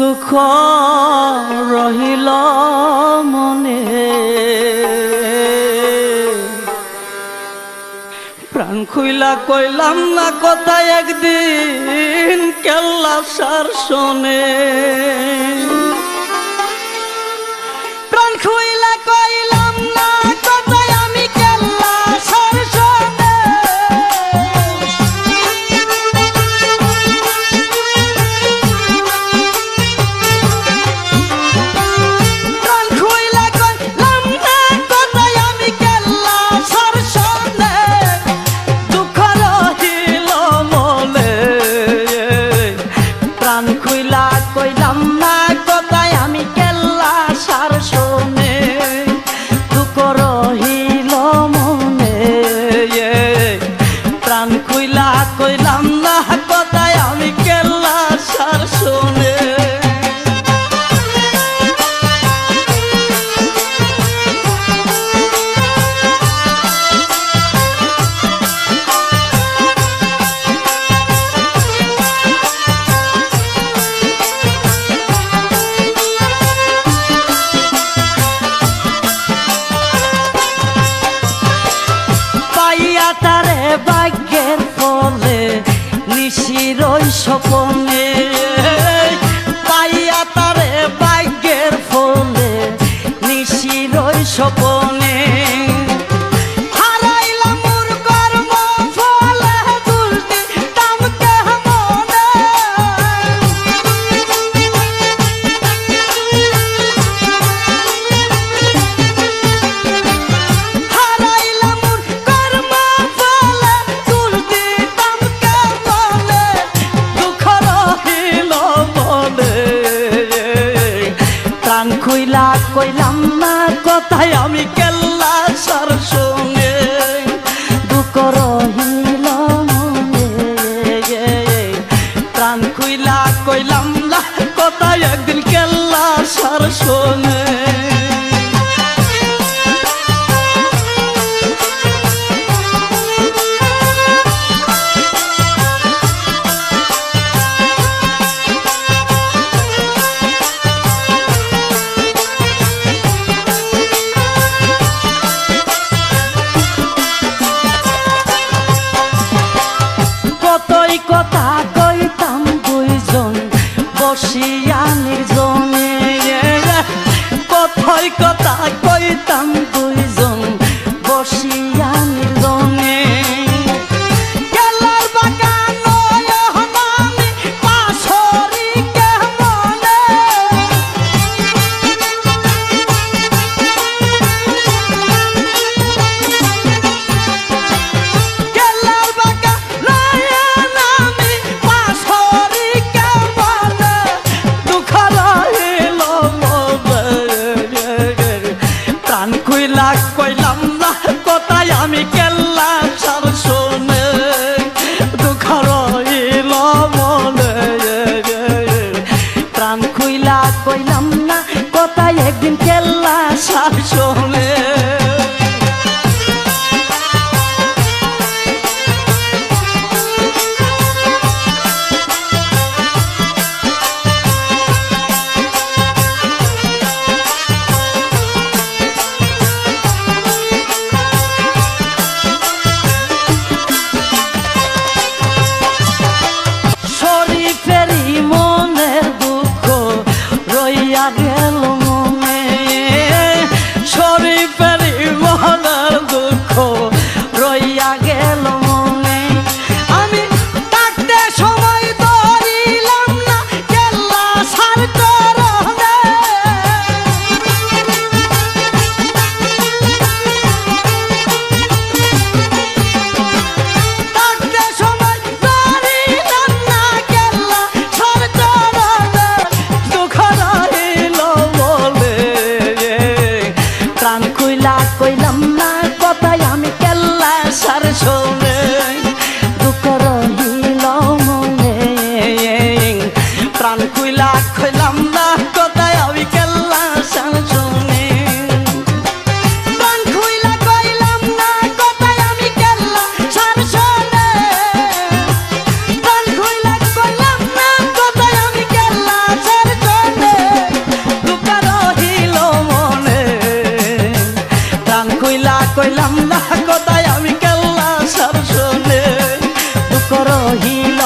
দুঃখ রহিল মনে। প্রাণ খুইলা কইলাম না কথা একদিন কেল্লা সার শোনে। প্রাণ খুই আপনে কইলাম না কথায় আমি কেল্লা সরস। আসো কইলাম না কথায় আমি কেল্লা সারছো ろ広